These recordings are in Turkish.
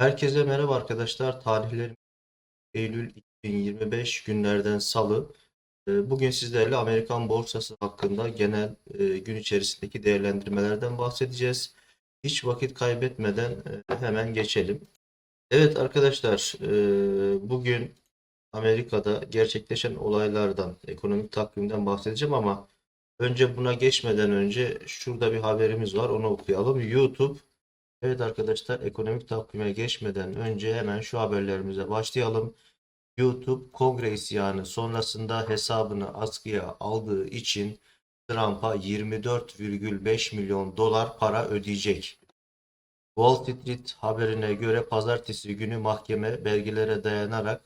Herkese merhaba arkadaşlar. Tarihlerim Eylül 2025 günlerden Salı. Ee, Bugün sizlerle Amerikan borsası hakkında genel e, gün içerisindeki değerlendirmelerden bahsedeceğiz. Hiç vakit kaybetmeden e, hemen geçelim. Evet arkadaşlar, e, bugün Amerika'da gerçekleşen olaylardan, ekonomik takvimden bahsedeceğim ama önce buna geçmeden önce şurada bir haberimiz var, onu okuyalım. YouTube Evet arkadaşlar ekonomik takvime geçmeden önce hemen şu haberlerimize başlayalım. YouTube kongre isyanı sonrasında hesabını askıya aldığı için Trump'a 24,5 milyon dolar para ödeyecek. Wall Street haberine göre pazartesi günü mahkeme belgelere dayanarak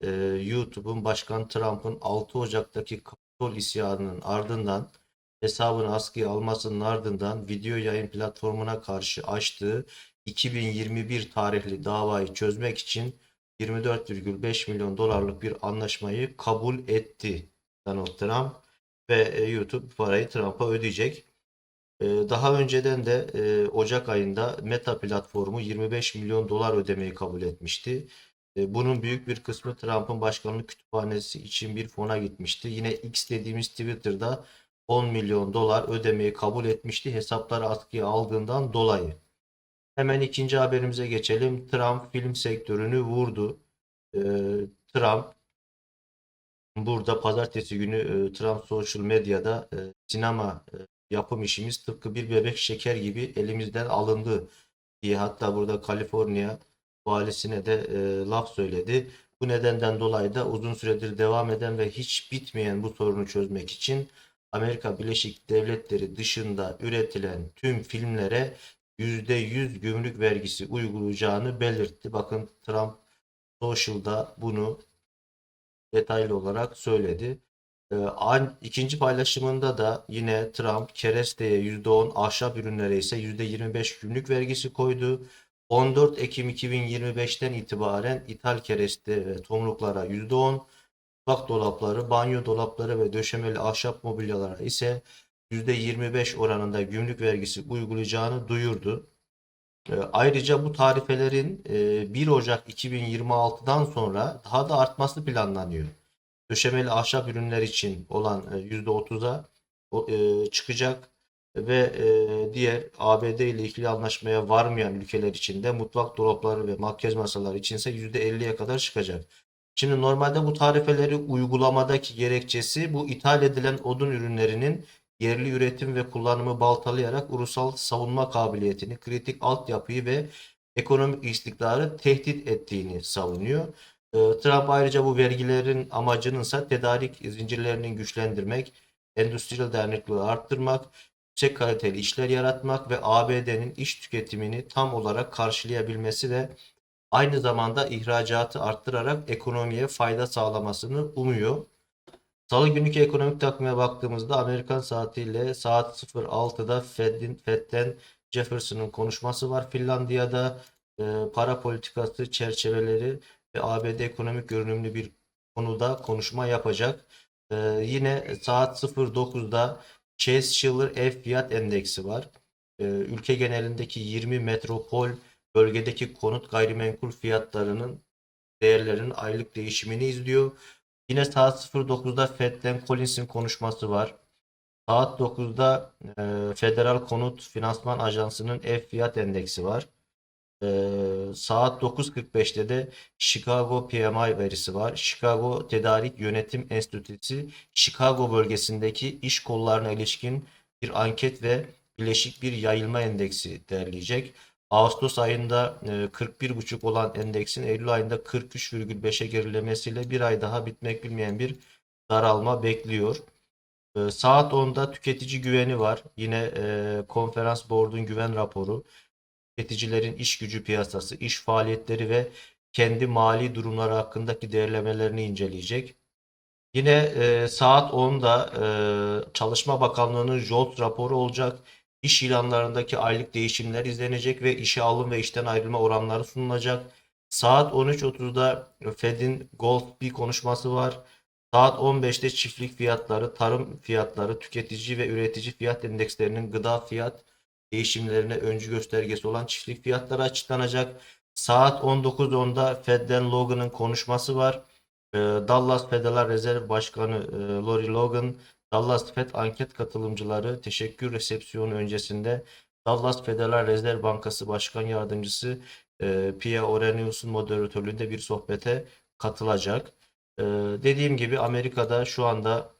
e, YouTube'un Başkan Trump'ın 6 Ocak'taki Kapitol isyanının ardından hesabını askıya almasının ardından video yayın platformuna karşı açtığı 2021 tarihli davayı çözmek için 24,5 milyon dolarlık bir anlaşmayı kabul etti Donald Trump ve e, YouTube parayı Trump'a ödeyecek. E, Daha önceden de e, Ocak ayında Meta platformu 25 milyon dolar ödemeyi kabul etmişti. Bunun büyük bir kısmı Trump'ın başkanlık kütüphanesi için bir fona gitmişti. Yine X dediğimiz Twitter'da 10 milyon dolar ödemeyi kabul etmişti hesapları askıya aldığından dolayı. Hemen ikinci haberimize geçelim. Trump film sektörünü vurdu. Ee, Trump burada pazartesi günü e, Trump Social Medya'da e, sinema e, yapım işimiz tıpkı bir bebek şeker gibi elimizden alındı diye hatta burada Kaliforniya valisine de laf söyledi. Bu nedenden dolayı da uzun süredir devam eden ve hiç bitmeyen bu sorunu çözmek için Amerika Birleşik Devletleri dışında üretilen tüm filmlere %100 gümrük vergisi uygulayacağını belirtti. Bakın Trump Social'da bunu detaylı olarak söyledi. Ee, ikinci paylaşımında da yine Trump keresteye %10, ahşap ürünlere ise %25 gümrük vergisi koydu. 14 Ekim 2025'ten itibaren ithal kereste ve tomruklara %10, mutfak dolapları, banyo dolapları ve döşemeli ahşap mobilyalara ise %25 oranında gümrük vergisi uygulayacağını duyurdu. E, Ayrıca bu tarifelerin e, 1 Ocak 2026'dan sonra daha da artması planlanıyor. Döşemeli ahşap ürünler için olan e, %30'a o- e, çıkacak ve e, diğer ABD ile ikili anlaşmaya varmayan ülkeler için de mutfak dolapları ve makyaj masaları içinse %50'ye kadar çıkacak. Şimdi normalde bu tarifeleri uygulamadaki gerekçesi bu ithal edilen odun ürünlerinin yerli üretim ve kullanımı baltalayarak ulusal savunma kabiliyetini, kritik altyapıyı ve ekonomik istikrarı tehdit ettiğini savunuyor. Ee, Trump ayrıca bu vergilerin amacının ise tedarik zincirlerinin güçlendirmek, endüstriyel dayanıklılığı arttırmak, yüksek kaliteli işler yaratmak ve ABD'nin iş tüketimini tam olarak karşılayabilmesi ve aynı zamanda ihracatı arttırarak ekonomiye fayda sağlamasını umuyor. Salı günkü ekonomik takvime baktığımızda Amerikan saatiyle saat 06'da Fed'in Fed'den Jefferson'ın konuşması var. Finlandiya'da e, para politikası çerçeveleri ve ABD ekonomik görünümlü bir konuda konuşma yapacak. E, yine saat 09'da Case-Shiller Ev Fiyat Endeksi var. E, ülke genelindeki 20 metropol bölgedeki konut gayrimenkul fiyatlarının değerlerinin aylık değişimini izliyor. Yine saat 09'da Fed'den Collins'in konuşması var. Saat 9'da e, Federal Konut Finansman Ajansı'nın ev fiyat endeksi var. E, saat 9.45'te de Chicago PMI verisi var. Chicago Tedarik Yönetim Enstitüsü Chicago bölgesindeki iş kollarına ilişkin bir anket ve bileşik bir yayılma endeksi derleyecek. Ağustos ayında e, 41,5 olan endeksin Eylül ayında 43,5'e gerilemesiyle bir ay daha bitmek bilmeyen bir daralma bekliyor. E, Saat 10'da tüketici güveni var. Yine e, konferans board'un güven raporu. Tüketicilerin iş gücü piyasası, iş faaliyetleri ve kendi mali durumları hakkındaki değerlemelerini inceleyecek. Yine e, saat 10'da e, Çalışma Bakanlığı'nın JOLT raporu olacak. İş ilanlarındaki aylık değişimler izlenecek ve işe alım ve işten ayrılma oranları sunulacak. Saat 13.30'da Fed'in Gold bir konuşması var. Saat 15'te çiftlik fiyatları, tarım fiyatları, tüketici ve üretici fiyat endekslerinin gıda fiyat değişimlerine öncü göstergesi olan çiftlik fiyatları açıklanacak. Saat 19.10'da Fed'den Logan'ın konuşması var. Ee, Dallas Federal Rezerv Başkanı e, Lori Logan, Dallas Fed anket katılımcıları teşekkür resepsiyonu öncesinde Dallas Federal Rezerv Bankası Başkan Yardımcısı e, Pia Orenius'un moderatörlüğünde bir sohbete katılacak. Ee, dediğim gibi Amerika'da şu anda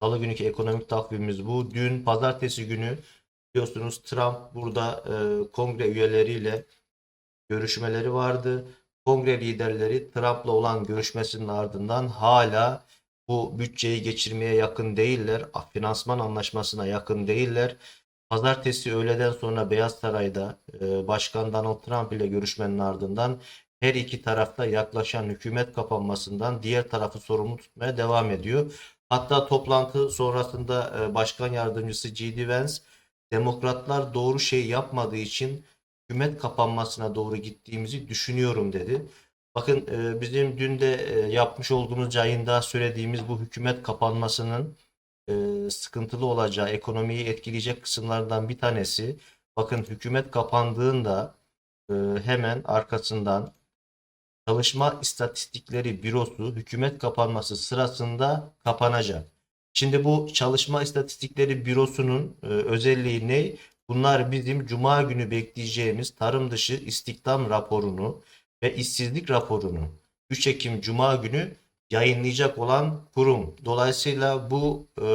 Salı günkü ekonomik takvimimiz bu. Dün pazartesi günü biliyorsunuz Trump burada e, kongre üyeleriyle görüşmeleri vardı. Kongre liderleri Trump'la olan görüşmesinin ardından hala bu bütçeyi geçirmeye yakın değiller. Finansman anlaşmasına yakın değiller. Pazartesi öğleden sonra Beyaz Saray'da e, Başkan Donald Trump ile görüşmenin ardından her iki tarafta yaklaşan hükümet kapanmasından diğer tarafı sorumlu tutmaya devam ediyor. Hatta toplantı sonrasında e, Başkan Yardımcısı J.D. Vance demokratlar doğru şey yapmadığı için hükümet kapanmasına doğru gittiğimizi düşünüyorum dedi. Bakın e, bizim dün de e, yapmış olduğumuz yayında söylediğimiz bu hükümet kapanmasının e, sıkıntılı olacağı, ekonomiyi etkileyecek kısımlardan bir tanesi. Bakın hükümet kapandığında e, hemen arkasından Çalışma İstatistikleri Bürosu hükümet kapanması sırasında kapanacak. Şimdi bu Çalışma İstatistikleri Bürosu'nun e, özelliği ne? Bunlar bizim cuma günü bekleyeceğimiz tarım dışı istihdam raporunu ve işsizlik raporunu 3 Ekim cuma günü yayınlayacak olan kurum. Dolayısıyla bu e,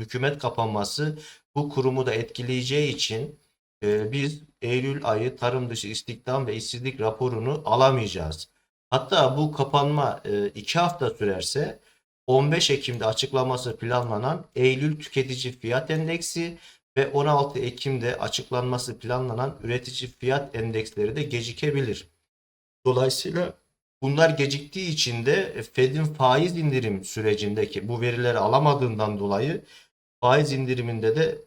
hükümet kapanması bu kurumu da etkileyeceği için e, biz Eylül ayı tarım dışı istihdam ve işsizlik raporunu alamayacağız. Hatta bu kapanma e, iki hafta sürerse 15 Ekim'de açıklaması planlanan Eylül tüketici fiyat endeksi ve 16 Ekim'de açıklanması planlanan üretici fiyat endeksleri de gecikebilir. Dolayısıyla bunlar geciktiği için de Fed'in faiz indirim sürecindeki bu verileri alamadığından dolayı faiz indiriminde de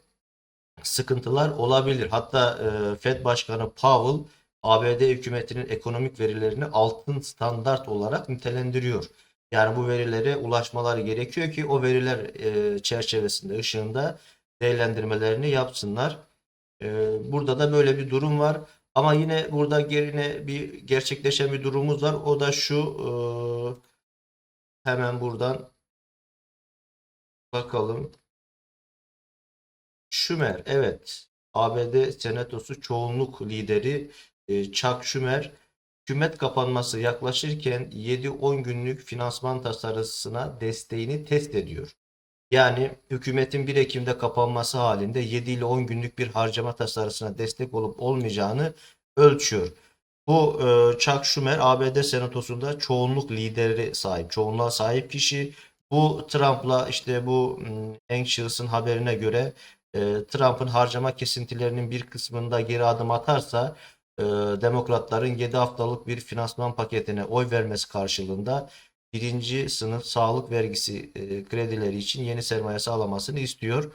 sıkıntılar olabilir. Hatta e, Fed Başkanı Powell ABD hükümetinin ekonomik verilerini altın standart olarak nitelendiriyor. Yani bu verilere ulaşmaları gerekiyor ki o veriler e, çerçevesinde ışığında değerlendirmelerini yapsınlar. E, burada da böyle bir durum var. Ama yine burada gerine bir gerçekleşen bir durumumuz var. O da şu e, hemen buradan bakalım. Schumer evet ABD Senatosu çoğunluk lideri e, Chuck Schumer hükümet kapanması yaklaşırken 7-10 günlük finansman tasarısına desteğini test ediyor. Yani hükümetin 1 Ekim'de kapanması halinde 7 ile 10 günlük bir harcama tasarısına destek olup olmayacağını ölçüyor. Bu e, Chuck Schumer ABD Senatosu'nda çoğunluk lideri sahip, çoğunluğa sahip kişi. Bu Trump'la işte bu Anxious'ın haberine göre e, Trump'ın harcama kesintilerinin bir kısmında geri adım atarsa e, demokratların 7 haftalık bir finansman paketine oy vermesi karşılığında birinci sınıf sağlık vergisi e, kredileri için yeni sermaye sağlamasını istiyor.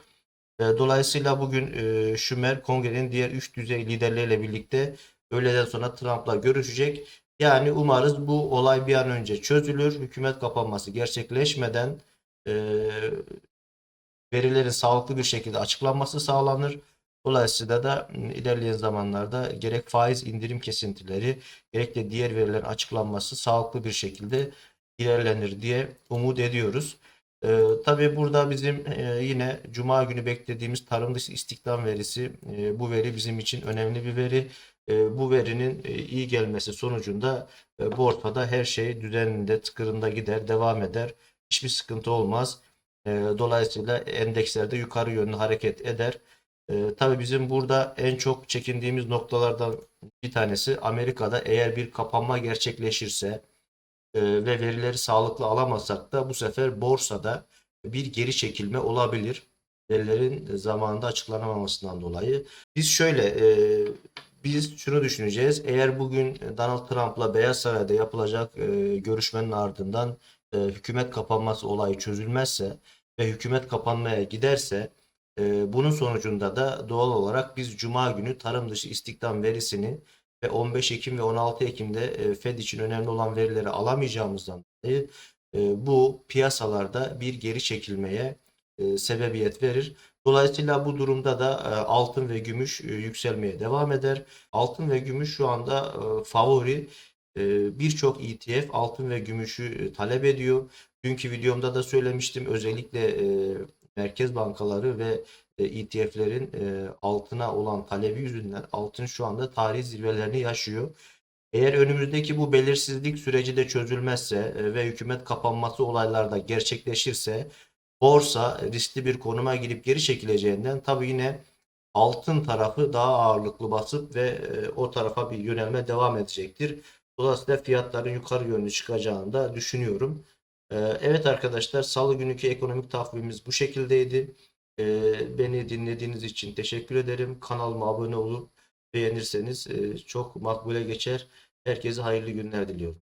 E, dolayısıyla bugün e, Schumer kongrenin diğer üst düzey liderleriyle birlikte öğleden sonra Trump'la görüşecek. Yani umarız bu olay bir an önce çözülür. Hükümet kapanması gerçekleşmeden e, verilerin sağlıklı bir şekilde açıklanması sağlanır. Dolayısıyla da ilerleyen zamanlarda gerek faiz indirim kesintileri gerek de diğer verilerin açıklanması sağlıklı bir şekilde ilerlenir diye umut ediyoruz. Ee, tabii burada bizim e, yine Cuma günü beklediğimiz tarım dışı istihdam verisi e, bu veri bizim için önemli bir veri. E, bu verinin e, iyi gelmesi sonucunda e, borsada her şey düzeninde tıkırında gider devam eder. Hiçbir sıkıntı olmaz. E, dolayısıyla endekslerde yukarı yönlü hareket eder. E, tabii bizim burada en çok çekindiğimiz noktalardan bir tanesi Amerika'da eğer bir kapanma gerçekleşirse e, ve verileri sağlıklı alamazsak da bu sefer borsada bir geri çekilme olabilir. Verilerin zamanında açıklanamamasından dolayı. Biz şöyle e, biz şunu düşüneceğiz. Eğer bugün Donald Trump'la Beyaz Saray'da yapılacak e, görüşmenin ardından e, hükümet kapanması olayı çözülmezse ve hükümet kapanmaya giderse e, bunun sonucunda da doğal olarak biz Cuma günü tarım dışı istihdam verisini ve 15 Ekim ve 16 Ekim'de e, Fed için önemli olan verileri alamayacağımızdan dolayı e, bu piyasalarda bir geri çekilmeye e, sebebiyet verir. Dolayısıyla bu durumda da altın ve gümüş yükselmeye devam eder. Altın ve gümüş şu anda favori. Birçok ETF altın ve gümüşü talep ediyor. Dünkü videomda da söylemiştim. Özellikle merkez bankaları ve ETF'lerin e, altına olan talebi yüzünden altın şu anda tarihi zirvelerini yaşıyor. Eğer önümüzdeki bu belirsizlik süreci de çözülmezse e, ve hükümet kapanması olaylarda gerçekleşirse borsa riskli bir konuma girip geri çekileceğinden tabii yine altın tarafı daha ağırlıklı basıp ve e, o tarafa bir yönelme devam edecektir. Dolayısıyla fiyatların yukarı yönlü çıkacağını da düşünüyorum. E, Evet arkadaşlar salı günkü ekonomik takvimimiz bu şekildeydi. E, Beni dinlediğiniz için teşekkür ederim. Kanalıma abone olup beğenirseniz e, çok makbule geçer. Herkese hayırlı günler diliyorum.